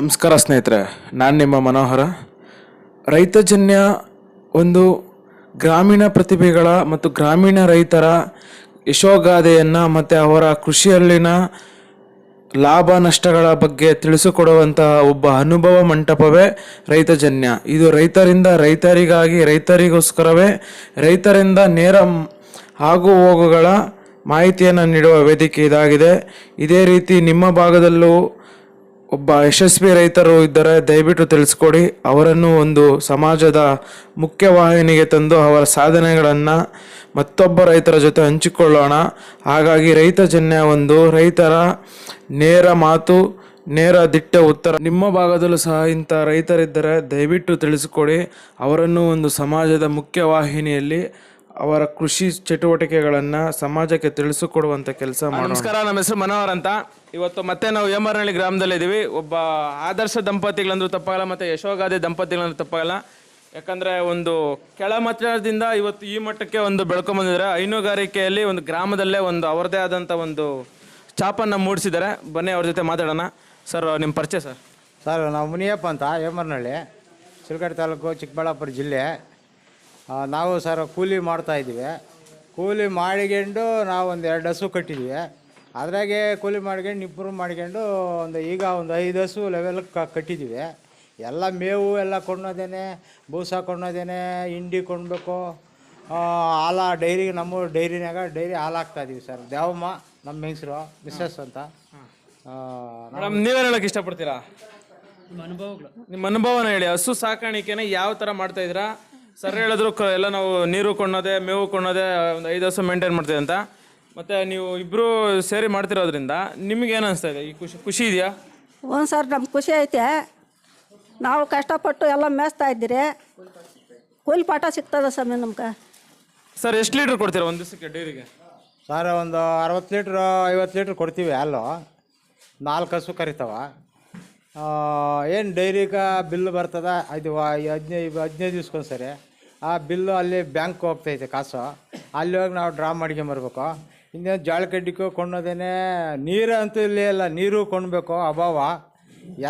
ನಮಸ್ಕಾರ ಸ್ನೇಹಿತರೆ, ನಾನು ನಿಮ್ಮ ಮನೋಹರ. ರೈತಜನ್ಯ ಒಂದು ಗ್ರಾಮೀಣ ಪ್ರತಿಭೆಗಳ ಮತ್ತು ಗ್ರಾಮೀಣ ರೈತರ ಯಶೋಗಾದೆಯನ್ನು ಮತ್ತು ಅವರ ಕೃಷಿಯಲ್ಲಿನ ಲಾಭ ನಷ್ಟಗಳ ಬಗ್ಗೆ ತಿಳಿಸಿಕೊಡುವಂತಹ ಒಬ್ಬ ಅನುಭವ ಮಂಟಪವೇ ರೈತಜನ್ಯ. ಇದು ರೈತರಿಂದ ರೈತರಿಗಾಗಿ, ರೈತರಿಗೋಸ್ಕರವೇ ರೈತರಿಂದ ನೇರ ಆಗು ಹೋಗುಗಳ ಮಾಹಿತಿಯನ್ನು ನೀಡುವ ವೇದಿಕೆ ಇದಾಗಿದೆ. ಇದೇ ರೀತಿ ನಿಮ್ಮ ಭಾಗದಲ್ಲೂ ಒಬ್ಬ ಯಶಸ್ವಿ ರೈತರು ಇದ್ದರೆ ದಯವಿಟ್ಟು ತಿಳಿಸ್ಕೊಡಿ. ಅವರನ್ನು ಒಂದು ಸಮಾಜದ ಮುಖ್ಯವಾಹಿನಿಗೆ ತಂದು ಅವರ ಸಾಧನೆಗಳನ್ನು ಮತ್ತೊಬ್ಬ ರೈತರ ಜೊತೆ ಹಂಚಿಕೊಳ್ಳೋಣ. ಹಾಗಾಗಿ ರೈತ ಜನ್ಯ ಒಂದು, ರೈತರ ನೇರ ಮಾತು, ನೇರ ದಿಟ್ಟ ಉತ್ತರ. ನಿಮ್ಮ ಭಾಗದಲ್ಲೂ ಸಹ ಇಂಥ ರೈತರಿದ್ದರೆ ದಯವಿಟ್ಟು ತಿಳಿಸಿಕೊಡಿ. ಅವರನ್ನು ಒಂದು ಸಮಾಜದ ಮುಖ್ಯವಾಹಿನಿಯಲ್ಲಿ ಅವರ ಕೃಷಿ ಚಟುವಟಿಕೆಗಳನ್ನು ಸಮಾಜಕ್ಕೆ ತಿಳಿಸಿಕೊಡುವಂಥ ಕೆಲಸ ಮಾಡೋಣ. ನಮಸ್ಕಾರ ನಮ್ಮ ಹೆಸರು ಮನೋಹರ್ ಅಂತ. ಇವತ್ತು ಮತ್ತೆ ನಾವು ಯಮರಹಳ್ಳಿ ಗ್ರಾಮದಲ್ಲಿ ಇದ್ದೀವಿ ಒಬ್ಬ ಆದರ್ಶ ದಂಪತಿಗಳಂದ್ರೂ ತಪ್ಪಾಗಲ್ಲ ಮತ್ತೆ ಯಶೋಗಾದೆ ದಂಪತಿಗಳಂದ್ರೂ ತಪ್ಪಾಗಲ್ಲ. ಯಾಕಂದ್ರೆ ಒಂದು ಕೆಳಮಟ್ಟದಿಂದ ಇವತ್ತು ಈ ಮಟ್ಟಕ್ಕೆ ಒಂದು ಬೆಳ್ಕೊಂಬಂದಿದ್ದಾರೆ ಹೈನುಗಾರಿಕೆಯಲ್ಲಿ ಒಂದು ಗ್ರಾಮದಲ್ಲೇ ಒಂದು ಅವರದೇ ಆದಂಥ ಒಂದು ಚಾಪನ್ನ ಮೂಡಿಸಿದ್ದಾರೆ. ಬನ್ನಿ ಅವ್ರ ಜೊತೆ ಮಾತಾಡೋಣ. ಸರ್ ನಿಮ್ಮ ಪರಿಚಯ ಸರ್. ಸರ್ ನಾವು ಮುನಿಯಪ್ಪ ಅಂತ ಹೇಮರ್ನಹಳ್ಳಿ ಶಿರ್ಗಡ್ ತಾಲೂಕು ಚಿಕ್ಕಬಳ್ಳಾಪುರ ಜಿಲ್ಲೆ. ನಾವು ಸರ್ ಕೂಲಿ ಮಾಡ್ತಾ ಇದ್ದೀವಿ. ಕೂಲಿ ಮಾಡಿಕೊಂಡು ನಾವು ಒಂದು ಎರಡು ಹಸು ಕಟ್ಟಿದ್ವಿ. ಅದರಾಗೆ ಕೂಲಿ ಮಾಡ್ಕೊಂಡು ಇಂಪ್ರೂವ್ ಮಾಡ್ಕೊಂಡು ಒಂದು ಈಗ ಒಂದು ಐದು ಹಸು ಲೆವೆಲ್ಗೆ ಕಟ್ಟಿದ್ದೀವಿ ಎಲ್ಲ ಮೇವು ಎಲ್ಲ ಕೊಂಡೋದೇನೆ ಬೂಸ ಕೊಂಡೋದೇನೆ ಹಿಂಡಿ ಕೊಂಡ್ಬೇಕು. ಆ, ಹಾಲ ಡೈರಿ ನಮ್ಮ ಡೈರಿನಾಗ ಡೈರಿ ಹಾಲು ಹಾಕ್ತಾ ಇದೀವಿ ಸರ್. ದೇವಮ್ಮ ನಮ್ಮ ಹೆಂಗಸರು ಮಿಸ್ಸಸ್ ಅಂತ. ಆ, ಮೇಡಮ್ ನೀವೇನು ಹೇಳಕ್ಕೆ ಇಷ್ಟಪಡ್ತೀರಾ? ನಿಮ್ಮ ಅನುಭವಗಳು. ನಿಮ್ಮ ಅನುಭವನ ಹೇಳಿ. ಹಸು ಸಾಕಾಣಿಕೆನ ಯಾವ ಥರ ಮಾಡ್ತಾ ಇದ್ದೀರಾ? ಸರ್ ಹೇಳಿದ್ರು ಕ- ಎಲ್ಲ ನಾವು ನೀರು ಕೊಳ್ಳೋದೇ ಮೇವು ಕೊಂಡೋದೆ ಒಂದು ಐದು ವರ್ಷ ಮೇಂಟೈನ್ ಮಾಡ್ತೀವಿ ಅಂತ. ಮತ್ತೆ ನೀವು ಇಬ್ರು ಸೇರಿ ಮಾಡ್ತಿರೋದ್ರಿಂದ ನಿಮ್ಗೆ ಏನು ಅನಿಸ್ತಾ ಇದೆ? ಈ ಖುಷಿ ಖುಷಿ ಇದೆಯಾ? ಒಂದು ಸರ್ ನಮ್ಗೆ ಖುಷಿ ಐತೆ. ನಾವು ಕಷ್ಟಪಟ್ಟು ಎಲ್ಲ ಮೇಯಿಸ್ತಾ ಇದ್ದೀರಿ. ಕೂಲಿ ಪಾಠ ಸಿಗ್ತದೆ ಸ್ವಾಮಿ ನಮ್ಗೆ? ಸರ್ ಎಷ್ಟು ಲೀಟ್ರ್ ಕೊಡ್ತೀರಾ ಒಂದು ದಿವಸಕ್ಕೆ ಡೈರಿಗೆ? ಸರ್ ಒಂದು ಅರವತ್ತು ಲೀಟ್ರ್ ಐವತ್ತು ಲೀಟ್ರ್ ಕೊಡ್ತೀವಿ ಹಾಲು. ನಾಲ್ಕು ಹಸು ಕರಿತಾವ. ಏನು ಡೈರಿಗೆ ಬಿಲ್ ಬರ್ತದ? ಇದು ಹದಿನೈದು ಹದಿನೈದು ದಿವ್ಸಕ್ಕೊಂದು ಸರಿ. ಆ ಬಿಲ್ಲು ಅಲ್ಲಿ ಬ್ಯಾಂಕ್ ಹೋಗ್ತೈತೆ ಕಾಸು. ಅಲ್ಲಿ ಹೋಗಿ ನಾವು ಡ್ರಾ ಮಾಡ್ಕೊಂಬರ್ಬೇಕು ಇನ್ನೇನು ಜೋಳ ಕಡ್ಡಿಗೂ ಕೊಂಡೋದೇನೆ ನೀರು ಅಂತೂ ಇಲ್ಲೇ ಇಲ್ಲ. ನೀರು ಕೊಂಡ್ಬೇಕು, ಅಭಾವ.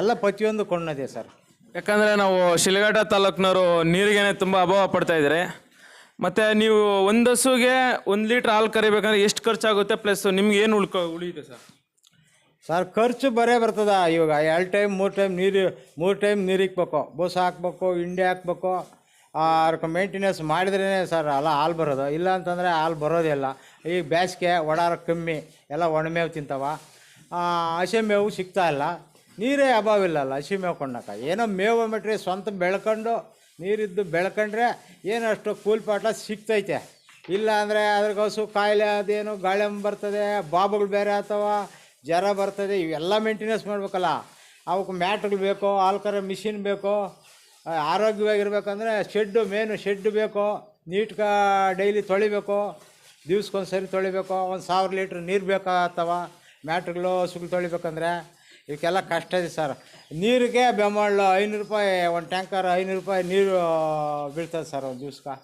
ಎಲ್ಲ ಪ್ರತಿಯೊಂದು ಕೊಂಡೋದೆ ಸರ್. ಯಾಕಂದರೆ ನಾವು ಶಿಲಘಟ್ಟ ತಾಲೂಕಿನವರು ನೀರಿಗೇನೆ ತುಂಬ ಅಭಾವ ಪಡ್ತಾ ಇದ್ದಾರೆ. ಮತ್ತು ನೀವು ಒಂದು ಹಸುಗೆ ಒಂದು ಲೀಟ್ರ್ ಹಾಲು ಕರಿಬೇಕಂದ್ರೆ ಎಷ್ಟು ಖರ್ಚಾಗುತ್ತೆ? ಪ್ಲಸ್ ನಿಮ್ಗೆ ಏನು ಉಳ್ಕೊ ಉಳಿಯುತ್ತೆ ಸರ್? ಸರ್, ಖರ್ಚು ಬರೇ ಬರ್ತದ ಇವಾಗ. ಎರಡು ಟೈಮ್ ಮೂರು ಟೈಮ್ ನೀರು, ಮೂರು ಟೈಮ್ ನೀರು ಇಕ್ಬೇಕು. ಬಸ್ ಹಾಕ್ಬೇಕು, ಹಿಂಡಿ ಹಾಕ್ಬೇಕು. ಅದಕ್ಕೆ ಮೇಂಟೆನೆನ್ಸ್ ಮಾಡಿದ್ರೇ ಸರ್, ಅಲ್ಲ, ಹಾಲು ಬರೋದು. ಇಲ್ಲ ಅಂತಂದರೆ ಹಾಲು ಬರೋದಿಲ್ಲ. ಈಗ ಬೇಸಿಗೆ ಒಡಾರ ಕಮ್ಮಿ, ಎಲ್ಲ ಒಣಮೇವು ತಿಂತಾವ. ಹಸಿ ಮೇವು ಸಿಗ್ತಾ ಇಲ್ಲ. ನೀರೇ ಅಭಾವ ಇಲ್ಲಲ್ಲ, ಹಸಿ ಮೇವು ಕೊಂಡಾಕ. ಏನೋ ಮೇವು ಮಟ್ರಿ ಸ್ವಂತ ಬೆಳ್ಕೊಂಡು, ನೀರಿದ್ದು ಬೆಳ್ಕೊಂಡ್ರೆ ಏನಷ್ಟು ಅಷ್ಟು ಕೂಲಿ ಪಾಠ ಸಿಗ್ತೈತೆ. ಇಲ್ಲ ಅಂದರೆ ಅದ್ರಗೋಸು ಕಾಯಿಲೆ, ಅದೇನು ಗಾಳಿ ಬರ್ತದೆ ಬಾಬುಗಳು ಬೇರೆ ಆಗ್ತಾವ. ಜ್ವರ ಬರ್ತದೆ, ಇವೆಲ್ಲ ಮೇಂಟೆನೆನ್ಸ್ ಮಾಡಬೇಕಲ್ಲ. ಅವಕ್ಕೆ ಮ್ಯಾಟ್ಗಳು ಬೇಕೋ, ಆಲ್ಕರ ಮಿಷಿನ್ ಬೇಕೋ ಆರೋಗ್ಯವಾಗಿರ್ಬೇಕಂದ್ರೆ ಶೆಡ್ಡು ಮೇನು ಶೆಡ್ಡು ಬೇಕೋ ನೀಟ್ಗ ಡೈಲಿ ತೊಳಿಬೇಕು ದಿವ್ಸಕ್ಕೊಂದು ಸರಿ ತೊಳಿಬೇಕು, ಒಂದು ಸಾವಿರ ಲೀಟ್ರ್ ನೀರು ಬೇಕಾಗ್ತವ ಮ್ಯಾಟ್ಗಳು ಹಸುಗಳು ತೊಳಿಬೇಕಂದ್ರೆ ಇವಕ್ಕೆಲ್ಲ ಕಷ್ಟ ಇದೆ ಸರ್. ನೀರಿಗೆ ಬೆಮಾಳು ಐನೂರು ರೂಪಾಯಿ, ಒಂದು ಟ್ಯಾಂಕರ್ ಐನೂರು ರೂಪಾಯಿ ನೀರು ಬೀಳ್ತದೆ ಸರ್ ಒಂದು ದಿವ್ಸಕ್ಕೆ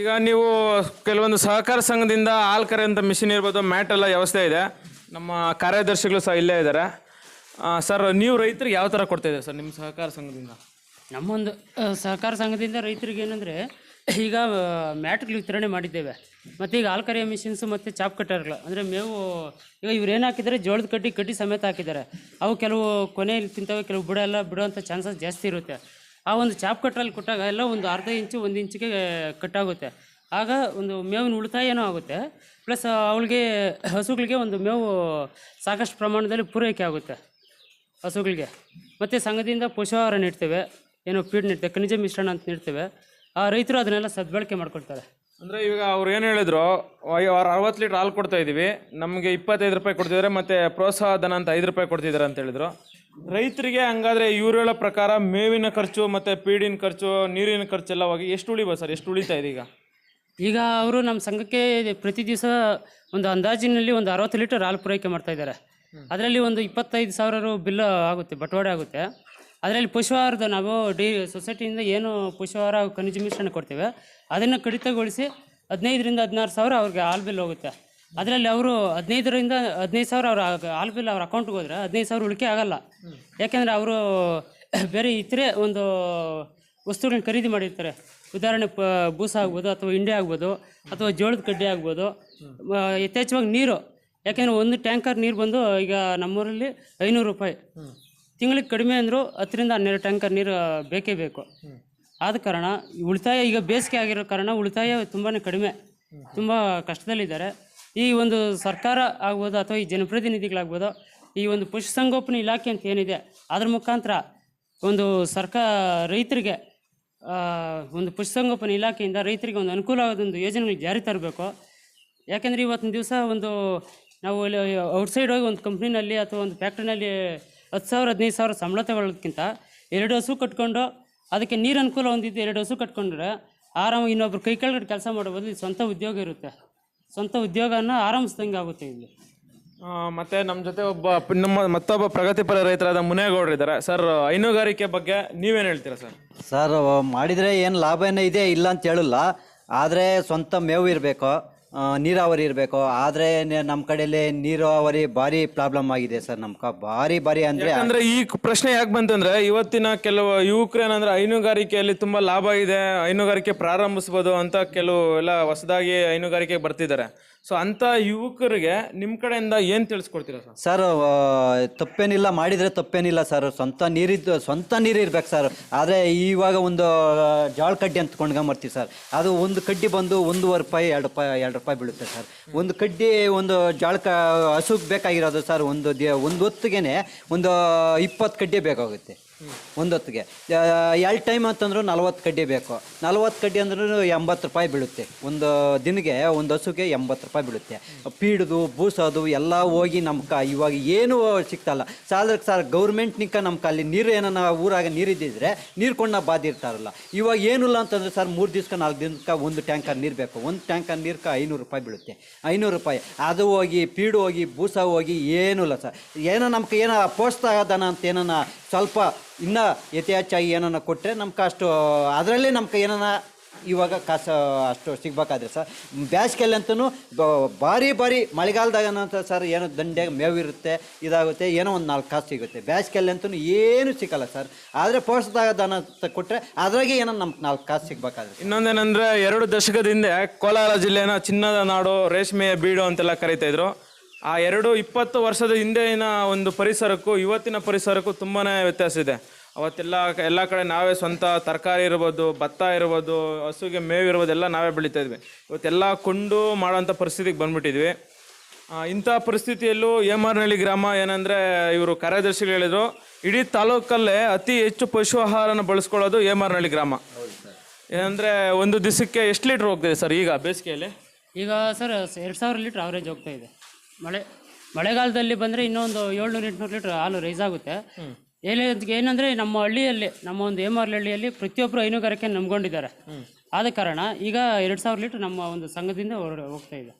ಈಗ ನೀವು ಕೆಲವೊಂದು ಸಹಕಾರ ಸಂಘದಿಂದ ಹಾಲು ಕರೆಯುವಂಥ ಮಿಷಿನ್ ಇರ್ಬೋದು ಮ್ಯಾಟ್ ಎಲ್ಲ ವ್ಯವಸ್ಥೆ ಇದೆ. ನಮ್ಮ ಕಾರ್ಯದರ್ಶಿಗಳು ಸಹ ಇಲ್ಲೇ ಇದ್ದಾರೆ ಸರ್, ನೀವು ರೈತರಿಗೆ ಯಾವ ಥರ ಕೊಡ್ತಾ ಇದ್ದೀರಾ ಸರ್, ನಿಮ್ಮ ಸಹಕಾರ ಸಂಘದಿಂದ? ನಮ್ಮೊಂದು ಸಹಕಾರ ಸಂಘದಿಂದ ರೈತರಿಗೆ ಏನಂದರೆ, ಈಗ ಮ್ಯಾಟ್ಗಳು ವಿತರಣೆ ಮಾಡಿದ್ದೇವೆ. ಮತ್ತು ಈಗ ಹಾಲು ಕರೆಯೋ ಮಿಷಿನ್ಸು ಮತ್ತು ಚಾಪ್ ಕಟ್ಟರ್ಗಳು, ಅಂದರೆ ಮೇವು, ಈಗ ಇವ್ರು ಏನು ಹಾಕಿದ್ದಾರೆ ಜೋಳದ ಕಟ್ಟಿ ಕಟ್ಟಿ ಸಮೇತ ಹಾಕಿದ್ದಾರೆ ಅವು ಕೆಲವು ಕೊನೆಯಲ್ಲಿ ತಿಂತವೆ, ಕೆಲವು ಬಿಡಲ್ಲ ಬಿಡೋವಂಥ ಚಾನ್ಸಸ್ ಜಾಸ್ತಿ ಇರುತ್ತೆ. ಆ ಒಂದು ಚಾಪ್ ಕಟ್ಟರಲ್ಲಿ ಕೊಟ್ಟಾಗ ಎಲ್ಲ ಒಂದು ಅರ್ಧ ಇಂಚು, ಒಂದು ಇಂಚಿಗೆ ಕಟ್ಟಾಗುತ್ತೆ. ಆಗ ಒಂದು ಮೇವಿನ ಉಳಿತಾಯನೂ ಆಗುತ್ತೆ. ಪ್ಲಸ್ ಅವಳಿಗೆ ಹಸುಗಳಿಗೆ ಒಂದು ಮೇವು ಸಾಕಷ್ಟು ಪ್ರಮಾಣದಲ್ಲಿ ಪೂರೈಕೆ ಆಗುತ್ತೆ ಹಸುಗಳಿಗೆ. ಮತ್ತು ಸಂಘದಿಂದ ಪೋಷಾಹಾರ ನೀಡ್ತೇವೆ. ಏನೋ ಫೀಡ್ ನೀಡ್ತೇವೆ, ಖನಿಜ ಮಿಶ್ರಣ ಅಂತ ನೀಡ್ತೇವೆ. ಆ ರೈತರು ಅದನ್ನೆಲ್ಲ ಸದ್ಬಳಕೆ ಮಾಡ್ಕೊಳ್ತಾರೆ. ಅಂದರೆ ಇವಾಗ ಅವ್ರು ಏನು ಹೇಳಿದ್ರು ಅವ್ರು ಅರವತ್ತು ಲೀಟ್ರ್ ಹಾಲು ಕೊಡ್ತಾ ಇದ್ದೀವಿ ನಮಗೆ ಇಪ್ಪತ್ತೈದು ರೂಪಾಯಿ ಕೊಡ್ತಿದ್ದಾರೆ ಮತ್ತು ಪ್ರೋತ್ಸಾಹ ಧನ ಅಂತ ಐದು ರೂಪಾಯಿ ಕೊಡ್ತಿದ್ದಾರೆ ಅಂತ ಹೇಳಿದ್ರು. ರೈತರಿಗೆ ಹಂಗಾದ್ರೆ ಇವ್ರು ಪ್ರಕಾರ ಮೇವಿನ ಖರ್ಚು ಮತ್ತೆ ಪೀಡಿನ ಖರ್ಚು, ನೀರಿನ ಖರ್ಚೆಲ್ಲ ಹೋಗಿ ಎಷ್ಟು ಉಳಿಬೋದು ಸರ್? ಎಷ್ಟು ಉಳಿತಾ ಇದೆ ಈಗ? ಈಗ ಅವರು ನಮ್ಮ ಸಂಘಕ್ಕೆ ಪ್ರತಿ ದಿವಸ ಒಂದು ಅಂದಾಜಿನಲ್ಲಿ ಒಂದು ಅರವತ್ತು ಲೀಟರ್ ಹಾಲು ಪೂರೈಕೆ ಮಾಡ್ತಾ ಇದ್ದಾರೆ. ಅದರಲ್ಲಿ ಒಂದು ಇಪ್ಪತ್ತೈದು ಸಾವಿರ ಬಿಲ್ ಆಗುತ್ತೆ, ಬಟವಾಡೆ ಆಗುತ್ತೆ. ಅದರಲ್ಲಿ ಪುಷ್ಪಾಹಾರದ ನಾವು ಡಿ ಸೊಸೈಟಿಯಿಂದ ಏನು ಪುಷ್ಪಾಹಾರ ಖನಿಜ ಮಿಶ್ರಣ ಕೊಡ್ತೇವೆ, ಅದನ್ನು ಕಡಿತಗೊಳಿಸಿ ಹದಿನೈದರಿಂದ ಹದಿನಾರು ಸಾವಿರ ಅವ್ರಿಗೆ ಹಾಲು ಬಿಲ್ ಹೋಗುತ್ತೆ. ಅದರಲ್ಲಿ ಅವರು ಹದಿನೈದರಿಂದ ಹದಿನೈದು ಸಾವಿರ ಅವ್ರ ಹಾಲ್ ಬಿಲ್ ಅವ್ರ ಅಕೌಂಟ್ಗೆ ಹೋದ್ರೆ ಹದಿನೈದು ಸಾವಿರ ಉಳಿಕೆ ಆಗಲ್ಲ. ಯಾಕೆಂದರೆ ಅವರು ಬೇರೆ ಇತರೆ ಒಂದು ವಸ್ತುಗಳನ್ನ ಖರೀದಿ ಮಾಡಿರ್ತಾರೆ. ಉದಾಹರಣೆ ಪ ಬೂಸ ಆಗ್ಬೋದು ಅಥವಾ ಇಂಡೆ ಆಗ್ಬೋದು ಅಥವಾ ಜೋಳದ ಕಡ್ಡಿ ಆಗ್ಬೋದು. ಯಥೇಚ್ಛವಾಗಿ ನೀರು. ಯಾಕೆಂದರೆ ಒಂದು ಟ್ಯಾಂಕರ್ ನೀರು ಬಂದು ಈಗ ನಮ್ಮೂರಲ್ಲಿ ಐನೂರು ರೂಪಾಯಿ. ತಿಂಗಳಿಗೆ ಕಡಿಮೆ ಅಂದರೂ ಹತ್ತರಿಂದ ಹನ್ನೆರಡು ಟ್ಯಾಂಕರ್ ನೀರು ಬೇಕೇ ಬೇಕು. ಆದ ಕಾರಣ ಉಳಿತಾಯ ಈಗ ಬೇಸಿಗೆ ಆಗಿರೋ ಕಾರಣ ಉಳಿತಾಯ ತುಂಬಾ ಕಡಿಮೆ. ತುಂಬ ಕಷ್ಟದಲ್ಲಿದ್ದಾರೆ. ಈ ಒಂದು ಸರ್ಕಾರ ಆಗ್ಬೋದು ಅಥವಾ ಈ ಜನಪ್ರತಿನಿಧಿಗಳಾಗ್ಬೋದು? ಈ ಒಂದು ಪಶುಸಂಗೋಪನೆ ಇಲಾಖೆ ಅಂತ ಏನಿದೆ, ಅದ್ರ ಮುಖಾಂತರ ಒಂದು ಸರ್ಕಾರ ರೈತರಿಗೆ ಒಂದು ಪಶುಸಂಗೋಪನೆ ಇಲಾಖೆಯಿಂದ ರೈತರಿಗೆ ಒಂದು ಅನುಕೂಲವಾದ ಒಂದು ಯೋಜನೆಗಳು ಜಾರಿ ತರಬೇಕು. ಯಾಕೆಂದರೆ ಇವತ್ತಿನ ದಿವಸ ಒಂದು ನಾವು ಔಟ್ಸೈಡ್ ಹೋಗಿ ಒಂದು ಕಂಪ್ನಿನಲ್ಲಿ ಅಥವಾ ಒಂದು ಫ್ಯಾಕ್ಟ್ರಿನಲ್ಲಿ ಹತ್ತು ಸಾವಿರ, ಹದಿನೈದು ಸಾವಿರ ಸಂಬಳ ತಗೊಳ್ಳೋದಕ್ಕಿಂತ ಎರಡು ಹಸು ಕಟ್ಕೊಂಡು ಅದಕ್ಕೆ ನೀರು ಅನುಕೂಲ ಹೊಂದಿದ್ದು ಎರಡು ಹಸು ಕಟ್ಕೊಂಡ್ರೆ ಆರಾಮಾಗಿ ಇನ್ನೊಬ್ರು ಕೈ ಕೆಳಗಡೆ ಕೆಲಸ ಮಾಡೋ ಬದಲು ಸ್ವಂತ ಉದ್ಯೋಗ ಇರುತ್ತೆ. ಸ್ವಂತ ಉದ್ಯೋಗನ ಆರಂಭಿಸ್ದಂಗೆ ಆಗುತ್ತೆ ಇಲ್ಲಿ. ಆ, ಮತ್ತೆ ನಮ್ಮ ಜೊತೆ ಒಬ್ಬ ಪ್- ನಮ್ಮ ಮತ್ತೊಬ್ಬ ಪ್ರಗತಿಪರ ರೈತರಾದ ಮುನೇಗೌಡರು ಇದ್ದಾರೆ. ಸರ್ ಹೈನುಗಾರಿಕೆ ಬಗ್ಗೆ ನೀವೇನು ಹೇಳ್ತೀರಾ ಸರ್? ಸರ್ ಮಾಡಿದರೆ ಏನು ಲಾಭನೇ ಇದೆ ಇಲ್ಲ ಅಂತ ಹೇಳಲ್ಲ. ಆದರೆ ಸ್ವಂತ ಮೇವು ಇರಬೇಕು. ನೀರಾವರಿ ಇರಬೇಕು. ಆದರೆ ನಮ್ಮ ಕಡೆಯಲ್ಲಿ ನೀರಾವರಿ ಭಾರಿ ಪ್ರಾಬ್ಲಮ್ ಆಗಿದೆ ಸರ್ ನಮ್ಗೆ ಭಾರಿ ಭಾರಿ ಅಂದರೆ ಯಾಕಂದ್ರೆ ಈ ಪ್ರಶ್ನೆ ಯಾಕೆ ಬಂತಂದ್ರೆ ಇವತ್ತಿನ ಕೆಲವು ಯುವಕರು ಏನಂದ್ರೆ ಹೈನುಗಾರಿಕೆಯಲ್ಲಿ ತುಂಬಾ ಲಾಭ ಇದೆ, ಹೈನುಗಾರಿಕೆ ಪ್ರಾರಂಭಿಸ್ಬೋದು ಅಂತ ಕೆಲವು ಎಲ್ಲ ಹೊಸದಾಗಿ ಹೈನುಗಾರಿಕೆ ಬರ್ತಿದ್ದಾರೆ. ಸೊ ಅಂತ ಯುವಕರಿಗೆ ನಿಮ್ಮ ಕಡೆಯಿಂದ ಏನು ತಿಳಿಸ್ಕೊಡ್ತೀರಾ ಸರ್ ಸರ್ ತಪ್ಪೇನಿಲ್ಲ, ಮಾಡಿದರೆ ತಪ್ಪೇನಿಲ್ಲ ಸರ್ ಸ್ವಂತ ನೀರಿದ್ದು ಸ್ವಂತ ನೀರು ಇರ್ಬೇಕು ಸರ್ ಆದರೆ ಇವಾಗ ಒಂದು ಜಾಳ ಕಡ್ಡಿ ಅಂತ ಕೊಂಡ್ಕೊಂಬರ್ತೀವಿ ಸರ್ ಅದು ಒಂದು ಕಡ್ಡಿ ಬಂದು ಒಂದೂವರೆ ರೂಪಾಯಿ, ಎರಡು ರೂಪಾಯಿ ಎರಡು ರೂಪಾಯಿ ಬೀಳುತ್ತೆ ಸರ್ ಒಂದು ಕಡ್ಡಿ ಒಂದು ಜಾಳಕ ಹಸುಗೆ ಬೇಕಾಗಿರೋದು ಸರ್ ಒಂದು ದಿ, ಒಂದು ಹೊತ್ತಿಗೆ ಒಂದು ಇಪ್ಪತ್ತು ಕಡ್ಡಿ ಬೇಕಾಗುತ್ತೆ. ಒಂದು ಹೊತ್ತಿಗೆ ಎರಡು ಟೈಮ್ ಅಂತಂದ್ರು ನಲ್ವತ್ತು ಕಡ್ಡಿ ಬೇಕು. ನಲ್ವತ್ತು ಕಡ್ಡಿ ಅಂದ್ರೂ ಎಂಬತ್ತು ರೂಪಾಯಿ ಬೀಳುತ್ತೆ. ಒಂದು ದಿನಕ್ಕೆ ಒಂದು ಹಸುಗೆ ಎಂಬತ್ತು ರೂಪಾಯಿ ಬೀಳುತ್ತೆ. ಪೀಡ್ದು, ಬೂಸೋದು ಎಲ್ಲ ಹೋಗಿ ನಮ್ಗೆ ಇವಾಗ ಏನೂ ಸಿಗ್ತಲ್ಲ. ಸಾಲಕ್ಕೆ ಸರ್ ಗೌರ್ಮೆಂಟ್ನಿಕ್ಕ ನಮ್ಗೆ ಅಲ್ಲಿ ನೀರು ಏನನ್ನ ಊರಾಗ ನೀರಿದ್ದಿದ್ರೆ ನೀರು ಕೊಂಡ ಬಾದಿರ್ತಾರಲ್ಲ ಇವಾಗ ಏನಿಲ್ಲ ಅಂತಂದ್ರೆ ಸರ್ ಮೂರು ದಿವ್ಸಕ್ಕೆ ನಾಲ್ಕು ದಿನಕ್ಕೆ ಒಂದು ಟ್ಯಾಂಕರ್ ನೀರು ಬೇಕು. ಒಂದು ಟ್ಯಾಂಕರ್ ನೀರ್ಗೆ ಐನೂರು ರೂಪಾಯಿ ಬೀಳುತ್ತೆ. ಐನೂರು ರೂಪಾಯಿ. ಅದು ಹೋಗಿ, ಪೀಡು ಹೋಗಿ, ಬೂಸ ಹೋಗಿ ಏನೂ ಇಲ್ಲ ಸರ್. ಏನೋ ನಮ್ಗೆ ಏನೋ ಪ್ರೋತ್ಸಾಹಧನ ಅಂತ ಏನನ್ನ ಸ್ವಲ್ಪ ಇನ್ನೂ ಯಥೇಚ್ಛಾಗಿ ಏನನ್ನ ಕೊಟ್ಟರೆ ನಮ್ಗೆ ಅಷ್ಟು ಅದರಲ್ಲೇ ನಮ್ಗೆ ಏನನ್ನ ಇವಾಗ ಕಾಸು, ಅಷ್ಟು ಸಿಗ್ಬೇಕಾದ್ರೆ ಸರ್. ಬ್ಯಾಸ್ಗೆಲ್ಲ ಅಂತೂ ಭಾರಿ ಭಾರಿ ಮಳೆಗಾಲದಾಗ ಸರ್ ಏನೋ ದಂಡೆ ಮೇವಿರುತ್ತೆ, ಇದಾಗುತ್ತೆ, ಏನೋ ಒಂದು ನಾಲ್ಕು ಕಾಸು ಸಿಗುತ್ತೆ. ಬ್ಯಾಸ್ಗೆಲ್ಲ ಅಂತೂ ಏನೂ ಸಿಕ್ಕಲ್ಲ ಸರ್. ಆದರೆ ಪೋಷದಾಗ ದನ ಕೊಟ್ಟರೆ ಅದ್ರಾಗೆ ಏನೋ ನಮ್ಗೆ ನಾಲ್ಕು ಕಾಸು ಸಿಗ್ಬೇಕಾದ್ರೆ ಇನ್ನೊಂದೇನಂದ್ರೆ ಎರಡು ದಶಕದಿಂದ ಕೋಲಾರ ಜಿಲ್ಲೆನ ಚಿನ್ನದ ನಾಡು, ರೇಷ್ಮೆಯ ಬೀಡು ಅಂತೆಲ್ಲ ಕರಿತಾ ಆ ಎರಡು ಇಪ್ಪತ್ತು ವರ್ಷದ ಹಿಂದಿನ ಒಂದು ಪರಿಸರಕ್ಕೂ, ಇವತ್ತಿನ ಪರಿಸರಕ್ಕೂ ತುಂಬಾ ವ್ಯತ್ಯಾಸ ಇದೆ. ಅವತ್ತೆಲ್ಲ ಎಲ್ಲ ಕಡೆ ನಾವೇ ಸ್ವಂತ ತರಕಾರಿ ಇರ್ಬೋದು, ಭತ್ತ ಇರ್ಬೋದು ಹಸುಗೆ ಮೇವು ಇರ್ಬೋದು, ಎಲ್ಲ ನಾವೇ ಬೆಳೀತಾ ಇದ್ವಿ. ಇವತ್ತೆಲ್ಲ ಕೊಂಡು ಮಾಡೋಂಥ ಪರಿಸ್ಥಿತಿಗೆ ಬಂದ್ಬಿಟ್ಟಿದ್ವಿ. ಇಂಥ ಪರಿಸ್ಥಿತಿಯಲ್ಲೂ ಹೇಮಾರ್ನಹಳ್ಳಿ ಗ್ರಾಮ ಏನಂದರೆ ಇವರು ಕಾರ್ಯದರ್ಶಿಗಳು ಹೇಳಿದರು, ಇಡೀ ತಾಲೂಕಲ್ಲೇ ಅತಿ ಹೆಚ್ಚು ಪಶು ಆಹಾರನ ಬಳಸ್ಕೊಳ್ಳೋದು ಹೇಮಾರ್ನಹಳ್ಳಿ ಗ್ರಾಮ. ಏನಂದರೆ ಒಂದು ದಿವಸಕ್ಕೆ ಎಷ್ಟು ಲೀಟ್ರ್ ಹೋಗ್ತಿದೆ ಸರ್ ಈಗ ಬೇಸಿಗೆಯಲ್ಲಿ? ಈಗ ಸರ್, ಎರಡು ಸಾವಿರ ಲೀಟ್ರ್ ಅವರೇಜ್ ಹೋಗ್ತಾ ಇದೆ. ಮಳೆ ಮಳೆಗಾಲದಲ್ಲಿ ಬಂದರೆ ಇನ್ನೊಂದು ಏಳ್ನೂರು ಎಂಟುನೂರು ಲೀಟ್ರ್ ಹಾಲು ರೈಸ್ ಆಗುತ್ತೆ. ಏನೇ ಏನಂದರೆ ನಮ್ಮ ಹಳ್ಳಿಯಲ್ಲಿ ನಮ್ಮ ಒಂದು ಹೇಮಾರ್ಲ ಹಳ್ಳಿಯಲ್ಲಿ ಪ್ರತಿಯೊಬ್ಬರು ಹೈನುಗಾರಿಕೆ ನಂಬ್ಕೊಂಡಿದ್ದಾರೆ. ಆದ ಕಾರಣ ಈಗ ಎರಡು ಸಾವಿರ ಲೀಟ್ರ್ ನಮ್ಮ ಒಂದು ಸಂಘದಿಂದ ಹೊರ ಹೋಗ್ತಾ ಇದೆ.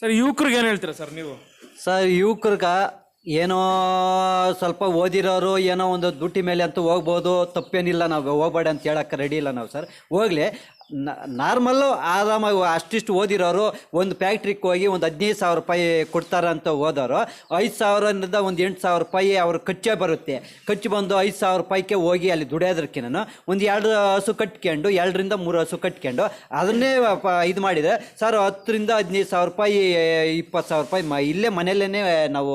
ಸರ್ ಯುವಕರಿಗೆ ಏನು ಹೇಳ್ತೀರಾ ಸರ್ ನೀವು? ಸರ್ ಯುವಕರ್ಗ ಏನೋ ಸ್ವಲ್ಪ ಓದಿರೋರು ಏನೋ ಒಂದು ದುಡ್ಡಿ ಮೇಲೆ ಅಂತೂ ಹೋಗ್ಬೋದು ತಪ್ಪೇನಿಲ್ಲ ನಾವು ಹೋಗ್ಬೇಡ ಅಂತ ಹೇಳಕ್ಕೆ ರೆಡಿ ಇಲ್ಲ ನಾವು ಸರ್. ಹೋಗ್ಲಿ ನಾರ್ಮಲ್ಲು ಆರಾಮಾಗಿ ಅಷ್ಟಿಷ್ಟು ಓದಿರೋರು ಒಂದು ಫ್ಯಾಕ್ಟ್ರಿಗೆ ಹೋಗಿ ಒಂದು ಹದಿನೈದು ಸಾವಿರ ರೂಪಾಯಿ ಕೊಡ್ತಾರೆ ಅಂತ ಹೋದವರು ಐದು ಸಾವಿರದಿಂದ ಒಂದು ಎಂಟು ಸಾವಿರ ರೂಪಾಯಿ ಅವ್ರ ಖರ್ಚೇ ಬರುತ್ತೆ. ಖರ್ಚು ಬಂದು ಐದು ಸಾವಿರ ರೂಪಾಯಿಗೆ ಹೋಗಿ ಅಲ್ಲಿ ದುಡಿಯೋದಕ್ಕಿನ ಒಂದು ಎರಡು ಹಸು ಕಟ್ಕೊಂಡು, ಎರಡರಿಂದ ಮೂರು ಹಸು ಕಟ್ಕೊಂಡು ಅದನ್ನೇ ಇದು ಮಾಡಿದರೆ ಸರ್, ಹತ್ತರಿಂದ ಹದಿನೈದು ಸಾವಿರ ರೂಪಾಯಿ, ಇಪ್ಪತ್ತು ಸಾವಿರ ರೂಪಾಯಿ ಮ, ಇಲ್ಲೇ ಮನೆಯಲ್ಲೇ ನಾವು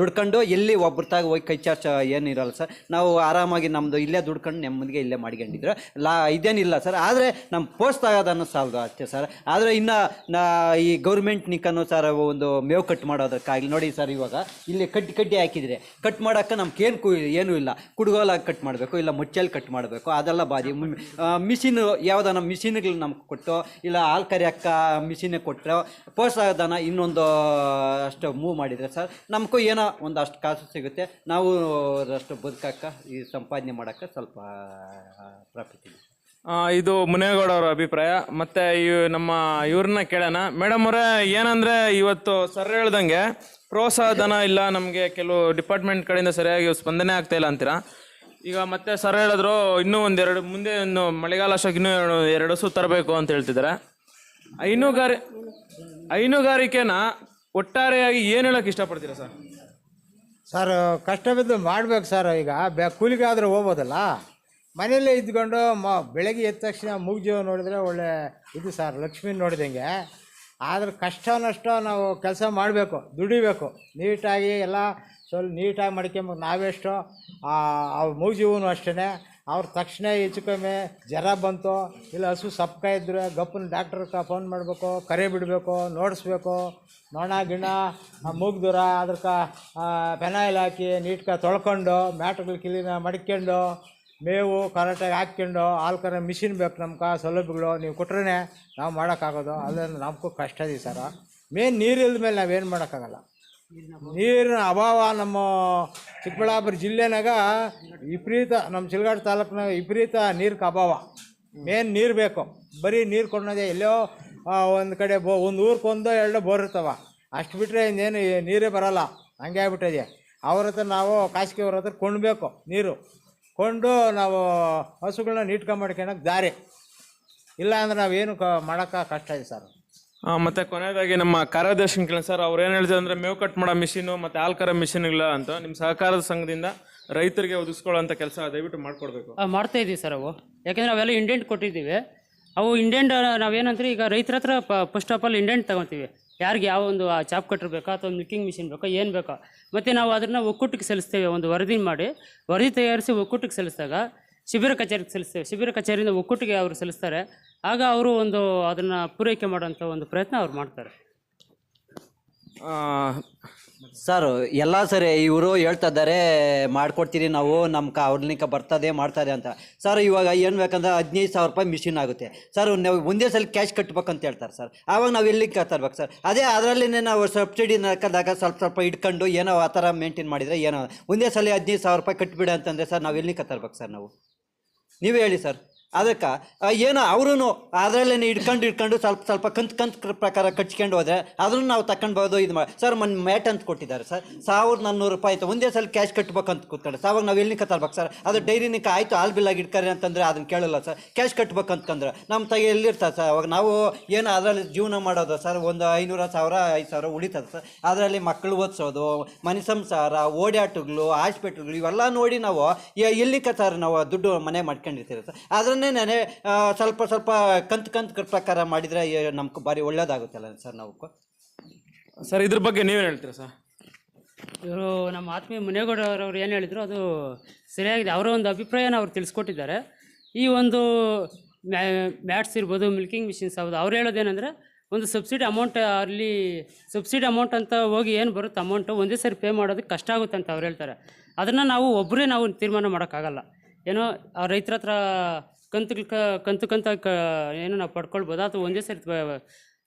ದುಡ್ಕೊಂಡು ಎಲ್ಲಿ ಒಬ್ರ ತಾಗ ಹೋಗಿ ಕೈ ಚಾರ್ಜ್ ಏನಿರಲ್ಲ ಸರ್. ನಾವು ಆರಾಮಾಗಿ ನಮ್ಮದು ಇಲ್ಲೇ ದುಡ್ಕೊಂಡು ನೆಮ್ಮದಿಗೆ ಇಲ್ಲೇ ಮಾಡ್ಕೊಂಡಿದ್ರು. ಲಾ, ಇದೇನಿಲ್ಲ ಸರ್. ಆದರೆ ನಮ್ಮ ಪೋಸ್ಟ್ ಆಗೋದನ್ನು ಸಾಲದು ಅಷ್ಟೇ ಸರ್. ಆದರೆ ಇನ್ನು ನಾ ಈ ಗೌರ್ಮೆಂಟ್ ನಿಕ್ಕನ್ನು ಸರ್ ಒಂದು ಮೇವು ಕಟ್ ಮಾಡೋದಕ್ಕಾಗಲಿ ನೋಡಿ ಸರ್ ಇವಾಗ ಇಲ್ಲಿ ಕಡ್ಡಿ ಕಡ್ಡಿ ಹಾಕಿದರೆ ಕಟ್ ಮಾಡೋಕ್ಕೆ ನಮ್ಗೆ ಏನು ಕು ಏನೂ ಇಲ್ಲ. ಕುಡುಗೋಲಾಗಿ ಕಟ್ ಮಾಡಬೇಕು, ಇಲ್ಲ ಮುಚ್ಚಲ್ಲಿ ಕಟ್ ಮಾಡಬೇಕು, ಅದೆಲ್ಲ ಬಾದಿ ಮಿಷಿನ್ ಯಾವುದಾನ ಮಿಷಿನ್ಗಳು ನಮ್ಗೆ ಕೊಟ್ಟು, ಇಲ್ಲ ಹಾಲು ಕರಿಯಕ್ಕ ಮಿಷಿನ್ ಕೊಟ್ಟರೆ ಪೋಸ್ತಾಗೋದನ್ನು ಇನ್ನೊಂದು, ಅಷ್ಟು ಮೂವ್ ಮಾಡಿದರೆ ಸರ್ ನಮಗೂ ಏನೋ ಒಂದು ಅಷ್ಟು ಕಾಸು ಸಿಗುತ್ತೆ. ನಾವು ಅಷ್ಟು ಬದುಕಕ್ಕೆ ಈ ಸಂಪಾದನೆ ಮಾಡೋಕ್ಕೆ ಸ್ವಲ್ಪ ಪ್ರಾಫಿಟ್ ಇದೆ. ಇದು ಮುನೇಗೌಡ ಅವರ ಅಭಿಪ್ರಾಯ. ಮತ್ತೆ ಈ ನಮ್ಮ ಇವ್ರನ್ನ ಕೇಳೋಣ. ಮೇಡಮ್ ಅವರೇ, ಏನಂದ್ರೆ ಇವತ್ತು ಸರ್ ಹೇಳ್ದಂಗೆ ಪ್ರೋತ್ಸಾಹಧನ ಇಲ್ಲ, ನಮಗೆ ಕೆಲವು ಡಿಪಾರ್ಟ್ಮೆಂಟ್ ಕಡೆಯಿಂದ ಸರಿಯಾಗಿ ಸ್ಪಂದನೆ ಆಗ್ತಾ ಇಲ್ಲ ಅಂತೀರಾ? ಈಗ ಮತ್ತೆ ಸರ್ ಹೇಳಿದ್ರು, ಇನ್ನೂ ಒಂದೆರಡು ಮುಂದೆ ಇನ್ನು ಮಳೆಗಾಲ ಅಷ್ಟಕ್ಕೆ ಇನ್ನೂ ಎರಡು ಹಸು ತರಬೇಕು ಅಂತ ಹೇಳ್ತಿದ್ದಾರೆ ಹೈನುಗಾರಿ ಹೈನುಗಾರಿಕೆನ ಒಟ್ಟಾರೆಯಾಗಿ ಏನು ಹೇಳೋಕೆ ಇಷ್ಟಪಡ್ತೀರಾ ಸರ್? ಸರ್, ಕಷ್ಟ ಬಿದ್ದು ಮಾಡ್ಬೇಕು ಸರ್, ಈಗ ಬೆ, ಕೂಲಿಗಾದ್ರೆ ಹೋಗ್ಬೋದಲ್ಲ? ಮನೆಯಲ್ಲೇ ಇದ್ಕೊಂಡು ಮ, ಬೆಳಗ್ಗೆ ಎದ್ದ ತಕ್ಷಣ ಮೂಗ್ಜೀವ ನೋಡಿದ್ರೆ ಒಳ್ಳೆ ಇದು ಸರ್ ಲಕ್ಷ್ಮಿ ನೋಡಿದಂಗೆ. ಆದ್ರೆ ಕಷ್ಟ ನಷ್ಟ ನಾವು ಕೆಲಸ ಮಾಡಬೇಕು, ದುಡಿಬೇಕು. ನೀಟಾಗಿ ಎಲ್ಲ ಸ್ವಲ್ಪ ನೀಟಾಗಿ ಮಡ್ಕೊಂಬ, ನಾವೆಷ್ಟೋ ಅವ್ರ ಮೂಗ್ಜೀವನು ಅಷ್ಟೇ ಅವ್ರ ತಕ್ಷಣ ಹೆಚ್ಚು ಕಮ್ಮಿ ಜ್ವರ ಬಂತು, ಇಲ್ಲ ಹಸು ಸಪ್ಕ ಇದ್ದರೆ ಗಪ್ಪನ ಡಾಕ್ಟ್ರಕ್ಕೆ ಫೋನ್ ಮಾಡಬೇಕು, ಕರೆ ಬಿಡಬೇಕು, ನೋಡಿಸ್ಬೇಕು. ನೊಣ ಗಿಣ, ಆ ಮೂಗ್ ದೂರ ಅದಕ್ಕೆ ಫೆನಾಯಿಲ್ ಹಾಕಿ ನೀಟ್ಕ ತೊಳ್ಕೊಂಡು ಮ್ಯಾಟ್ಗಳು ಕ್ಲೀನ ಮಡ್ಕೊಂಡು ಮೇವು ಕರೆಕ್ಟಾಗಿ ಹಾಕ್ಕೊಂಡು ಹಾಲು ಮಿಷಿನ್ ಬೇಕು ನಮ್ಗೆ ಸೌಲಭ್ಯಗಳು, ನೀವು ಕೊಟ್ರೇ ನಾವು ಮಾಡೋಕ್ಕಾಗೋದು. ಅದರಿಂದ ನಮಗೂ ಕಷ್ಟ ಇದೆ ಸರ. ಮೇನ್ ನೀರಿಲ್ದ ಮೇಲೆ ನಾವೇನು ಮಾಡೋಕ್ಕಾಗಲ್ಲ. ನೀರಿನ ಅಭಾವ ನಮ್ಮ ಚಿಕ್ಕಬಳ್ಳಾಪುರ ಜಿಲ್ಲೆನಾಗ ವಿಪರೀತ, ನಮ್ಮ ಚಿಲ್ಗಾಡ್ ತಾಲೂಕಿನಾಗ ವಿಪರೀತ ನೀರಿಗೆ ಅಭಾವ. ಮೇನ್ ನೀರು ಬೇಕು. ಬರೀ ನೀರು ಕೊಡೋದೇ ಎಲ್ಲೋ ಒಂದು ಕಡೆ ಬೋ, ಒಂದು ಊರಿಗೆ ಎರಡು ಎರಡೋ ಬೋರ್ ಇರ್ತಾವ. ಅಷ್ಟು ಬಿಟ್ಟರೆ ಇನ್ನೇನು ನೀರೇ ಬರೋಲ್ಲ. ಹಂಗೆ ಆಗ್ಬಿಟ್ಟಿದೆ. ಅವ್ರ ಹತ್ರ ನಾವು ಖಾಸಗಿ ಅವ್ರ ಹತ್ರ ಕೊಂಡ್ಬೇಕು ನೀರು. ಕೊಂಡು ನಾವು ಹಸುಗಳನ್ನ ನೀಟ್ಕೊಂಡು ಮಾಡ್ಕೊಳ್ಳೋಕೆ ದಾರಿ. ಇಲ್ಲ ಅಂದ್ರೆ ನಾವೇನು ಕ ಮಾಡೋಕ್ಕೆ ಕಷ್ಟ ಇದೆ ಸರ್. ಆ, ಮತ್ತೆ ಕೊನೆಯದಾಗಿ ನಮ್ಮ ಕಾರ್ಯದರ್ಶಿ ಕೇಳಿ ಸರ್ ಅವ್ರು ಏನು ಹೇಳ್ತಾರೆ ಅಂದ್ರೆ ಮೇವು ಕಟ್ ಮಾಡೋ ಮಿಷಿನು ಮತ್ತು ಹಾಲು ಕರೋ ಮಿಷಿನ್ಗಳ ಅಂತ ನಿಮ್ಮ ಸಹಕಾರದ ಸಂಘದಿಂದ ರೈತರಿಗೆ ಒದಗಿಸ್ಕೊಳ್ಳೋಂಥ ಕೆಲಸ ದಯವಿಟ್ಟು ಮಾಡಿಕೊಡ್ಬೇಕು. ಆ, ಮಾಡ್ತಾ ಇದ್ದೀವಿ ಸರ್ ಅವು. ಯಾಕೆಂದ್ರೆ ಅವೆಲ್ಲ ಇಂಡೆಂಟ್ ಕೊಟ್ಟಿದ್ದೀವಿ. ಅವು ಇಂಡೆಂಟ್ ನಾವೇನಂದ್ರೆ ಈಗ ರೈತರ ಹತ್ರ ಫಸ್ಟ್ ಆಫ್ ಆಲ್ ಇಂಡೆಂಟ್ ತೊಗೊತೀವಿ. ಯಾರಿಗೆ ಯಾವ ಒಂದು ಚಾಪ್ ಕಟ್ರ್ ಬೇಕಾ ಅಥವಾ ಮಿಲ್ಕಿಂಗ್ ಮಿಷಿನ್ ಬೇಕಾ, ಏನು ಬೇಕಾ? ಮತ್ತು ನಾವು ಅದನ್ನು ಒಕ್ಕೂಟಕ್ಕೆ ಸಲ್ಲಿಸ್ತೇವೆ, ಒಂದು ವರದಿ ಮಾಡಿ. ವರದಿ ತಯಾರಿಸಿ ಒಕ್ಕೂಟಕ್ಕೆ ಸಲ್ಲಿಸಿದಾಗ, ಶಿಬಿರ ಕಚೇರಿಗೆ ಸಲ್ಲಿಸ್ತೇವೆ. ಶಿಬಿರ ಕಚೇರಿಯಿಂದ ಒಕ್ಕೂಟಿಗೆ ಅವರು ಸಲ್ಲಿಸ್ತಾರೆ. ಆಗ ಅವರು ಒಂದು ಅದನ್ನು ಪೂರೈಕೆ ಮಾಡೋಂಥ ಒಂದು ಪ್ರಯತ್ನ ಅವ್ರು ಮಾಡ್ತಾರೆ. ಸರ್, ಎಲ್ಲ ಸರಿ, ಇವರು ಹೇಳ್ತಾ ಇದ್ದಾರೆ, ಮಾಡ್ಕೊಡ್ತೀರಿ ನಾವು ನಮ್ಮ ಕ ಅವ್ರನಿಕ ಬರ್ತದೆ ಮಾಡ್ತಾರೆ ಅಂತ. ಸರ್, ಇವಾಗ ಏನು ಬೇಕಂದ್ರೆ ಹದಿನೈದು ಸಾವಿರ ರೂಪಾಯಿ ಮಿಷಿನ್ ಆಗುತ್ತೆ. ಸರ್, ನಾವು ಒಂದೇ ಸಲ ಕ್ಯಾಶ್ ಕಟ್ಬೇಕಂತ ಹೇಳ್ತಾರೆ ಸರ್. ಆವಾಗ ನಾವು ಎಲ್ಲಿಗೆ ತರ್ಬೇಕು ಸರ್? ಅದೇ ಅದರಲ್ಲೇ ನಾವು ಸಬ್ಸಿಡಿ ಹಾಕಿದಾಗ ಸ್ವಲ್ಪ ಸ್ವಲ್ಪ ಇಟ್ಕೊಂಡು ಏನೋ ಆ ಥರ ಮೇಂಟೈನ್ ಮಾಡಿದರೆ ಏನೋ. ಒಂದೇ ಸಲ ಹದಿನೈದು ಸಾವಿರ ರೂಪಾಯಿ ಕಟ್ಬಿಡ ಅಂತಂದರೆ ಸರ್ ನಾವು ಎಲ್ಲಿ ತರ್ಬೇಕು ಸರ್ ನಾವು? ನೀವೇ ಹೇಳಿ ಸರ್. ಅದಕ್ಕೆ ಏನೋ ಅವರು ಅದರಲ್ಲೇ ಇಟ್ಕೊಂಡು ಇಟ್ಕೊಂಡು ಸ್ವಲ್ಪ ಸ್ವಲ್ಪ ಕಂತು ಕಂತು ಪ್ರಕಾರ ಕಟ್ಸ್ಕೊಂಡು ಹೋದ್ರೆ ಅದನ್ನು ನಾವು ತಗೊಂಡ್ಬೋದು ಇದು ಮಾಡಿ ಸರ್ ಮನ್ ಮ್ಯಾಟ್ ಅಂತ ಕೊಟ್ಟಿದ್ದಾರೆ, ಸರ್. ಸಾವಿರದ ನಾನ್ನೂರು ರೂಪಾಯಿ ಆಯಿತು. ಒಂದೇ ಸಲ ಕ್ಯಾಶ್ ಕಟ್ಬೇಕಂತ ಕೂತ್ಕೊಂಡು. ಸಾವಾಗ ನಾವು ಎಲ್ಲಿ ಕತ್ತರ್ಬೇಕು, ಸರ್? ಅದು ಡೈರಿನಿಕ ಆಯಿತು, ಹಾಲು ಬಿಲ್ಲಾಗಿ ಇಟ್ಕರಿ ಅಂತಂದರೆ ಅದನ್ನು ಕೇಳಲ್ಲ, ಸರ್. ಕ್ಯಾಶ್ ಕಟ್ಬೇಕಂತಂದ್ರೆ ನಮ್ಮ ತಾಯಿ ಎಲ್ಲಿರ್ತಾರೆ ಸರ್? ಅವಾಗ ನಾವು ಏನು ಅದರಲ್ಲಿ ಜೀವನ ಮಾಡೋದು, ಸರ್. ಒಂದು ಐನೂರು ಸಾವಿರ, ಐದು ಸಾವಿರ ಉಳಿತದೆ, ಸರ್. ಅದರಲ್ಲಿ ಮಕ್ಕಳು ಓದಿಸೋದು, ಮನೆ ಸಂಸಾರ, ಓಡಾಟಗಳು, ಹಾಸ್ಪಿಟ್ಲ್ಗಳು, ಇವೆಲ್ಲ ನೋಡಿ ನಾವು ಎ- ಕತ್ತಾರ ನಾವು ದುಡ್ಡು ಮನೆ ಮಾಡ್ಕೊಂಡಿರ್ತೀವಿ ಸರ್? ಅದನ್ನೇ ನಾನೇ ಆ, ಸ್ವಲ್ಪ ಸ್ವಲ್ಪ ಕಂತು ಕಂತು ಪ್ರಕಾರ ಮಾಡಿದರೆ ನಮ್ಗೆ ಭಾರಿ ಒಳ್ಳೇದಾಗುತ್ತಲ್ಲ ಸರ್ ನಾವು? ಸರ್ ಇದ್ರ ಬಗ್ಗೆ ನೀವೇನು ಹೇಳ್ತೀರಾ ಸರ್? ಇವರು ನಮ್ಮ ಆತ್ಮೀಯ ಮುನೇಗೌಡರವ್ರು ಏನು ಹೇಳಿದ್ರು ಅದು ಸರಿಯಾಗಿದೆ. ಅವರ ಒಂದು ಅಭಿಪ್ರಾಯನ ಅವ್ರು ತಿಳಿಸ್ಕೊಟ್ಟಿದ್ದಾರೆ. ಈ ಒಂದು ಮ್ಯಾಟ್ಸ್ ಇರ್ಬೋದು ಮಿಲ್ಕಿಂಗ್ ಮಿಷಿನ್ಸ್ ಹೌದು ಅವ್ರು ಹೇಳೋದೇನೆಂದರೆ ಒಂದು ಸಬ್ಸಿಡಿ ಅಮೌಂಟ್ ಅಲ್ಲಿ ಸಬ್ಸಿಡಿ ಅಮೌಂಟ್ ಅಂತ ಹೋಗಿ ಏನು ಬರುತ್ತೆ ಅಮೌಂಟು ಒಂದೇ ಸರಿ ಪೇ ಮಾಡೋದಕ್ಕೆ ಕಷ್ಟ ಆಗುತ್ತೆ ಅಂತ ಅವ್ರು ಹೇಳ್ತಾರೆ. ಅದನ್ನು ನಾವು ಒಬ್ಬರೇ ನಾವು ತೀರ್ಮಾನ ಮಾಡೋಕ್ಕಾಗಲ್ಲ. ಏನೋ ಆ ರೈತರ ಹತ್ರ ಕಂತು ಕಂತು ಕಂತ ಏನು ನಾವು ಪಡ್ಕೊಳ್ಬೋದಾ? ಅಥವಾ ಒಂದೇ ಸರಿ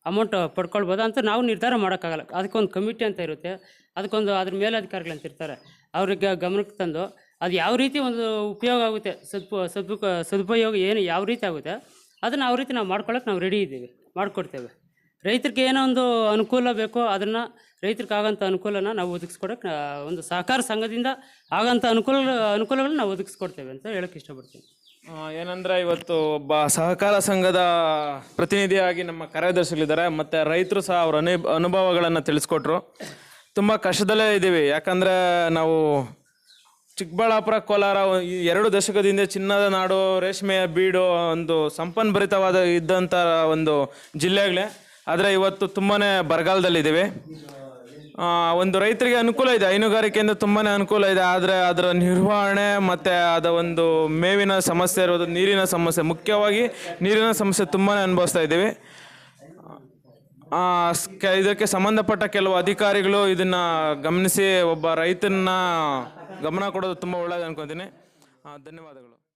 ಅಮೌಂಟ್ ಪಡ್ಕೊಳ್ಬೋದಾ ಅಂತ ನಾವು ನಿರ್ಧಾರ ಮಾಡೋಕ್ಕಾಗಲ್ಲ. ಅದಕ್ಕೊಂದು ಕಮಿಟಿ ಅಂತ ಇರುತ್ತೆ. ಅದಕ್ಕೊಂದು ಅದ್ರ ಅಂತ ಇರ್ತಾರೆ. ಅವ್ರಿಗೆ ಗಮನಕ್ಕೆ ತಂದು ಅದು ಯಾವ ರೀತಿ ಒಂದು ಉಪಯೋಗ ಆಗುತ್ತೆ, ಸದ್ಪ ಸದ್ಪ ಸದುಪಯೋಗ ಏನು ಯಾವ ರೀತಿ ಆಗುತ್ತೆ, ಅದನ್ನು ಯಾವ ರೀತಿ ನಾವು ಮಾಡ್ಕೊಳ್ಳೋಕೆ ನಾವು ರೆಡಿ ಇದ್ದೀವಿ, ಮಾಡಿಕೊಡ್ತೇವೆ. ರೈತರಿಗೆ ಏನೋ ಒಂದು ಅನುಕೂಲ ಬೇಕೋ ಅದನ್ನು ರೈತರಿಗೆ ಆಗೋಂಥ ಅನುಕೂಲನ ನಾವು ಒದಗಿಸ್ಕೊಡೋಕೆ ಒಂದು ಸಹಕಾರ ಸಂಘದಿಂದ ಆಗೋಂಥ ಅನುಕೂಲ, ಅನುಕೂಲಗಳನ್ನ ನಾವು ಒದಗಿಸ್ಕೊಡ್ತೇವೆ ಅಂತ ಹೇಳೋಕ್ಕೆ ಇಷ್ಟಪಡ್ತೀನಿ. ಏನಂದ್ರೆ ಇವತ್ತು ಒಬ್ಬ ಸಹಕಾರ ಸಂಘದ ಪ್ರತಿನಿಧಿಯಾಗಿ ನಮ್ಮ ಕಾರ್ಯದರ್ಶಿಗಳಿದ್ದಾರೆ. ಮತ್ತು ರೈತರು ಸಹ ಅವ್ರ ಅನು, ಅನುಭವಗಳನ್ನು ತಿಳಿಸ್ಕೊಟ್ರು. ತುಂಬ ಕಷ್ಟದಲ್ಲೇ ಇದ್ದೀವಿ ಯಾಕಂದರೆ ನಾವು ಚಿಕ್ಕಬಳ್ಳಾಪುರ, ಕೋಲಾರ ಎರಡು ದಶಕದಿಂದ ಚಿನ್ನದ ನಾಡು, ರೇಷ್ಮೆಯ ಬೀಡು ಒಂದು ಸಂಪನ್ಭರಿತವಾದ ಇದ್ದಂಥ ಒಂದು ಜಿಲ್ಲೆಗಳೇ ಆದರೆ ಇವತ್ತು ತುಂಬಾ ಬರಗಾಲದಲ್ಲಿದ್ದೀವಿ. ಒಂದು ರೈತರಿಗೆ ಅನುಕೂಲ ಇದೆ. ಹೈನುಗಾರಿಕೆಯಿಂದ ತುಂಬಾ ಅನುಕೂಲ ಇದೆ. ಆದರೆ ಅದರ ನಿರ್ವಹಣೆ ಮತ್ತು ಅದ ಒಂದು ಮೇವಿನ ಸಮಸ್ಯೆ ಇರೋದು ನೀರಿನ ಸಮಸ್ಯೆ. ಮುಖ್ಯವಾಗಿ ನೀರಿನ ಸಮಸ್ಯೆ ತುಂಬಾ ಅನುಭವಿಸ್ತಾ ಇದ್ದೀವಿ. ಇದಕ್ಕೆ ಸಂಬಂಧಪಟ್ಟ ಕೆಲವು ಅಧಿಕಾರಿಗಳು ಇದನ್ನು ಗಮನಿಸಿ ಒಬ್ಬ ರೈತನ ಗಮನ ಕೊಡೋದು ತುಂಬ ಒಳ್ಳೇದು ಅನ್ಕೊತೀನಿ. ಧನ್ಯವಾದಗಳು.